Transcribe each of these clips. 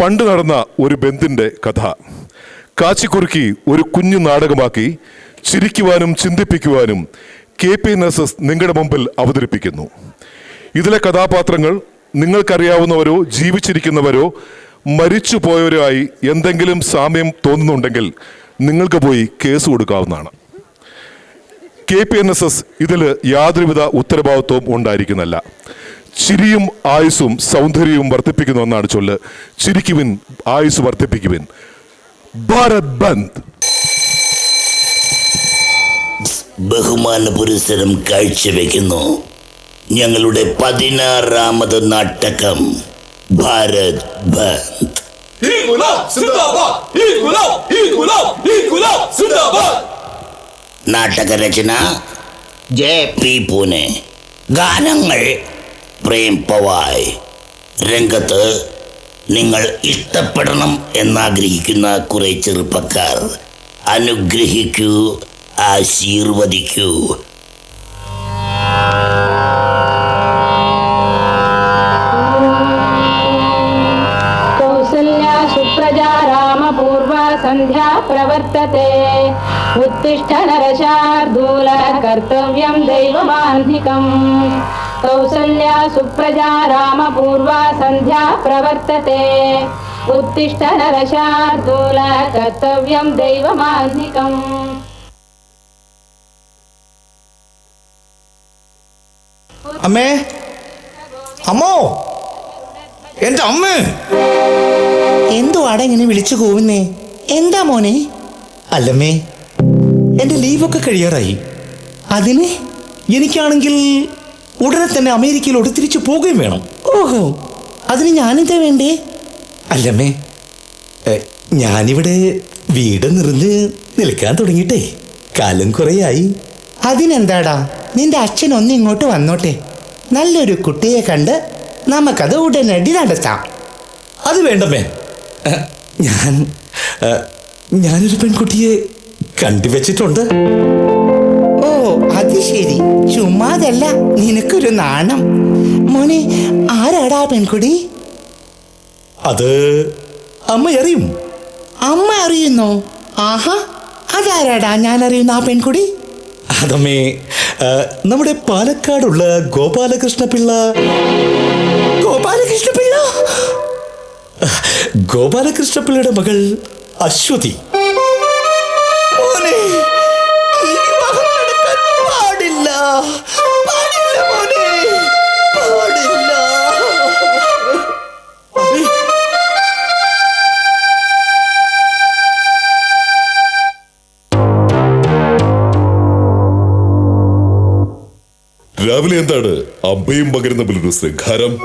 പണ്ട് നടന്ന ഒരു ബന്ധിന്റെ കഥ. കാച്ചിക്കുറുക്കി ഒരു കുഞ്ഞു നാടകമാക്കി ചിരിക്കുവാനും ചിന്തിപ്പിക്കുവാനും കെ പി എസ് നിങ്ങളുടെ മുമ്പിൽ അവതരിപ്പിക്കുന്നു. ഇതിലെ കഥാപാത്രങ്ങൾ നിങ്ങൾക്കറിയാവുന്നവരോ ജീവിച്ചിരിക്കുന്നവരോ മരിച്ചു പോയവരോ ആയി എന്തെങ്കിലും സാമ്യം തോന്നുന്നുണ്ടെങ്കിൽ നിങ്ങൾക്ക് പോയി കേസ് കൊടുക്കാവുന്നതാണ്. K P N S S ഇതിൽ യാതൊരുവിധ ഉത്തരവാദിത്വവും ഉണ്ടായിരിക്കുന്നല്ല ചിരിയും ആയുസും സൗന്ദര്യവും വർദ്ധിപ്പിക്കുന്ന ഒന്നാണ് ചൊല്ല്. ചിരിക്കുവിൻ ആയുസ് വർദ്ധിപ്പിക്കുവിൻ. ഭാരത് ബന്ദ്. ബഹുമാന പുരസ്സരം കാഴ്ചവെക്കുന്നു. ഞങ്ങളുടെ പതിനാറാമത് നാട്ടകം ഭാരത് ബന്ദ്. ഇൻകുലാബ് രചന ജെ പി പൂനെ. ഗാനങ്ങൾ പ്രേം പവായ് രംഗത്ത് നിങ്ങൾ ഇഷ്ടപ്പെടണം എന്നാഗ്രഹിക്കുന്ന കുറെ ചെറുപ്പക്കാർ അനുഗ്രഹിക്കൂ ആശീർവദിക്കൂ. സന്ധ്യ പ്രവർത്തത്തെ. ഉത്തിഷ്ഠ നരശാർദൂല കർത്തവ്യം ദൈവമാന്തികം. कौसल्या सुप्रजा रामपूर्वा सन्ध्या प्रवर्तते उत्तिष्ठ नरशार्दूल कर्तव्यं दैवमाह्निकम् അമ്മേ അമ്മോ എന്റെ അമ്മ എന്തുവാടാ ഇങ്ങനെ വിളിച്ചു കൂവുന്നേ എന്താ മോനെ അല്ലമ്മേ എന്റെ ലീവൊക്കെ കഴിയാറായി അതിന് എനിക്കാണെങ്കിൽ ഉടനെ തന്നെ അമേരിക്കയിലോട്ട് തിരിച്ചു പോവുകയും വേണം. ഓഹോ. അതിന് ഞാനെന്താ വേണ്ടേ? അല്ലമ്മേ ഞാനിവിടെ വീട് നിറഞ്ഞ് നിൽക്കാൻ തുടങ്ങിയിട്ടേ. കാലം കുറേയായി. അതിനെന്താടാ? നിന്റെ അച്ഛൻ ഒന്ന് ഇങ്ങോട്ട് വന്നോട്ടെ. നല്ലൊരു കുട്ടിയെ കണ്ട് നമുക്കത് ഉടനടി നടത്താം. അത് വേണ്ടമ്മേ. ഞാൻ ഞാനൊരു പെൺകുട്ടിയെ കണ്ടുവച്ചിട്ടുണ്ട്. അത് ശരി. ചുമ്മാതല്ല നിനക്കൊരു നാണം. മോനെ ആരാടാ പെൺകുടി? അത് അമ്മ അറിയും. അമ്മ അറിയുന്നോ? ആഹാ അതാരാടാ ഞാൻ അറിയുന്ന ആ പെൺകുടി? അതമ്മേ നമ്മുടെ പാലക്കാടുള്ള ഗോപാലകൃഷ്ണ പിള്ള ഗോപാലകൃഷ്ണ പിള്ള ഗോപാലകൃഷ്ണ പിള്ളയുടെ മകൾ അശ്വതി. രാവിലെ എന്താണ് അമ്പയും പകരുന്ന ഒരു ശൃംഖാരം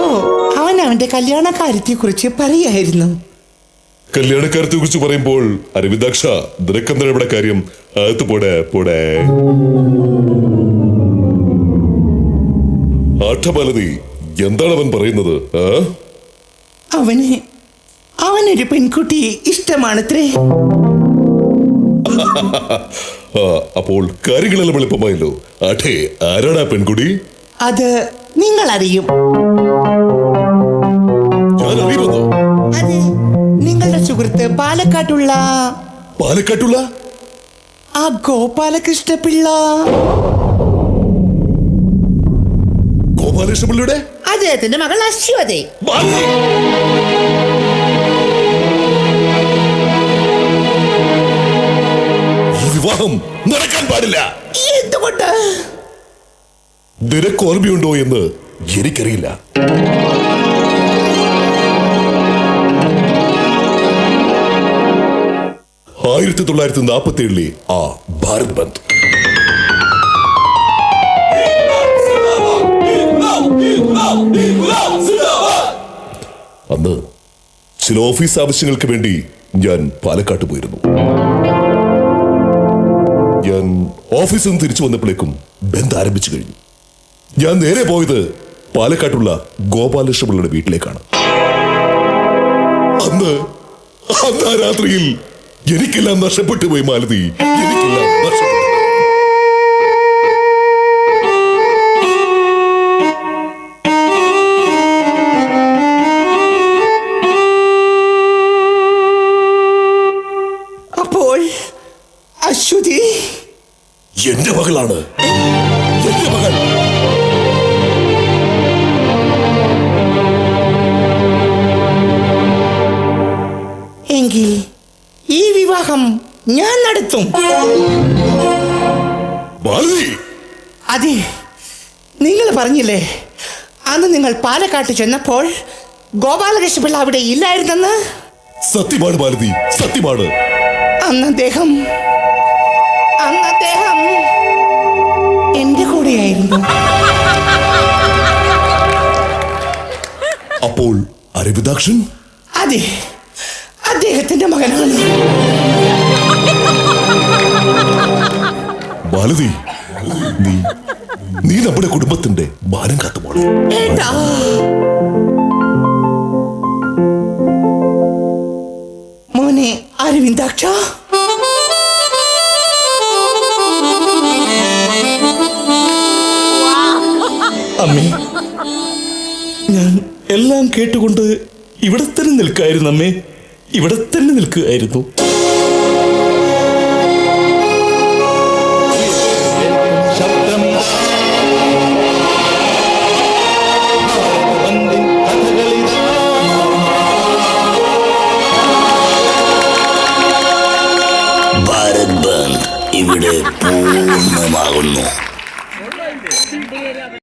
ഓ അവൻ അവന്റെ കല്യാണ കാര്യത്തെ കുറിച്ച് പറയായിരുന്നു. കല്യാണക്കാരത്തെ കുറിച്ച് പറയുമ്പോൾ അരവിന്ദാക്ഷ നിനക്കെന്താണ് ഇവിടെ കാര്യം? അകത്ത് പോടെ പോടെ. ആഠബാലതി എന്താണ് അവൻ പറയുന്നത്? ആ? അവന് അവനൊരു പെൺകുട്ടി ഇഷ്ടമാണത്രേ. അപ്പോൾ കാര്യങ്ങളെല്ലാം എളുപ്പമായല്ലോ. ആട്ടെ ആരാടാ പെൺകുടി? അത് നിങ്ങൾ അറിയും ഞാൻ അറിയുമെന്നോ അതെ നിങ്ങളുടെ സുഹൃത്ത് പാലക്കാട്ടുള്ള പാലക്കാട്ടുള്ള? ആ ഗോപാലകൃഷ്ണ പിള്ള ഗോപാലകൃഷ്ണപിള്ളിയുടെ അദ്ദേഹത്തിന്റെ മകൾ അശ്വതി. വിവാഹം നടക്കാൻ പാടില്ല. എന്തുകൊണ്ട്? നിനക്ക് ഓർമ്മയുണ്ടോ എന്ന് എനിക്കറിയില്ല. ആയിരത്തി തൊള്ളായിരത്തി നാൽപ്പത്തി ഏഴിലെ ആ ഭാരത് ബന്ദ്. അന്ന് ചില ഓഫീസ് ആവശ്യങ്ങൾക്ക് വേണ്ടി ഞാൻ പാലക്കാട്ട് പോയിരുന്നു. ഓഫീസിൽ നിന്ന് തിരിച്ചു വന്നപ്പോഴേക്കും ബന്ധം ആരംഭിച്ചു കഴിഞ്ഞു. ഞാൻ നേരെ പോയത് പാലക്കാട്ടുള്ള ഗോപാലകൃഷ്ണപിള്ളയുടെ വീട്ടിലേക്കാണ്. അന്ന് അന്ന് ആ രാത്രിയിൽ എനിക്കെല്ലാം നഷ്ടപ്പെട്ടു പോയി മാലതി. എനിക്കെല്ലാം അപ്പോൾ അശ്വതി എന്റെ മകളാണ്. എന്റെ മകൾ. എങ്കിൽ ഈ വിവാഹം ഞാൻ നടത്തും. അതെ നിങ്ങൾ പറഞ്ഞില്ലേ അന്ന് നിങ്ങൾ പാലക്കാട്ട് ചെന്നപ്പോൾ ഗോപാലകൃഷ്ണപിള്ള അവിടെ ഇല്ലായിരുന്നെന്ന്? സത്യമാണ് മാലതി സത്യമാണ്. അന്ന് അദ്ദേഹം അന്ന് അദ്ദേഹം കൂടെയായിരുന്നു അപ്പോൾ അരവിദാക്ഷൻ അതെ. അദ്ദേഹത്തിന്റെ മകനാണ്. ബാലതി നീ നീ നമ്മുടെ കുടുംബത്തിന്റെ ഭാരം കാത്തുമോളെ ഏട്ടാ മോനെ അരവിന്ദാക്ഷ. അമ്മേ. ഞാൻ എല്ലാം കേട്ടുകൊണ്ട് ഇവിടെ തന്നെ നിൽക്കായിരുന്നു അമ്മേ. ഇവിടെ തന്നെ നിൽക്കുകയായിരുന്നു.